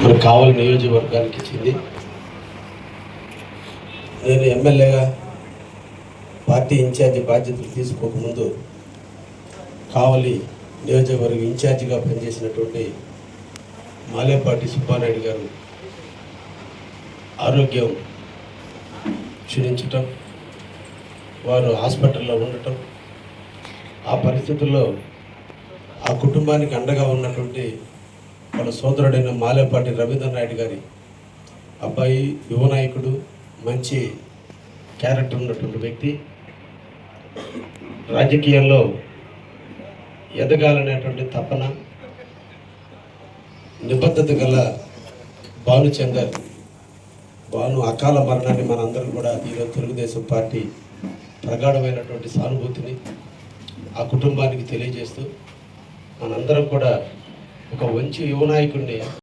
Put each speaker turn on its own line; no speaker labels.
మరి కావలి నియోజకవర్గానికి ఇచ్చింది నేను ఎమ్మెల్యేగా పార్టీ ఇన్ఛార్జి బాధ్యతలు తీసుకోకముందు కావలి నియోజకవర్గం ఇన్ఛార్జిగా పనిచేసినటువంటి మాలేపాటి సుబ్బారాయుడు గారు ఆరోగ్యం క్షీణించటం వారు హాస్పిటల్లో ఉండటం ఆ పరిస్థితుల్లో ఆ కుటుంబానికి అండగా ఉన్నటువంటి మన సోదరుడైన మాలేపాటి రవీంద్ర నాయుడు గారి అబ్బాయి యువ నాయకుడు మంచి క్యారెక్టర్ ఉన్నటువంటి వ్యక్తి. రాజకీయాల్లో ఎదగాలనేటువంటి తపన నిబద్ధత గల భానుచందర్ భాను అకాల మరణాన్ని మనందరం కూడా ఈరోజు తెలుగుదేశం పార్టీ ప్రగాఢమైనటువంటి సానుభూతిని ఆ కుటుంబానికి తెలియజేస్తూ మనందరం కూడా ఒక మంచి యువనాయకుడిని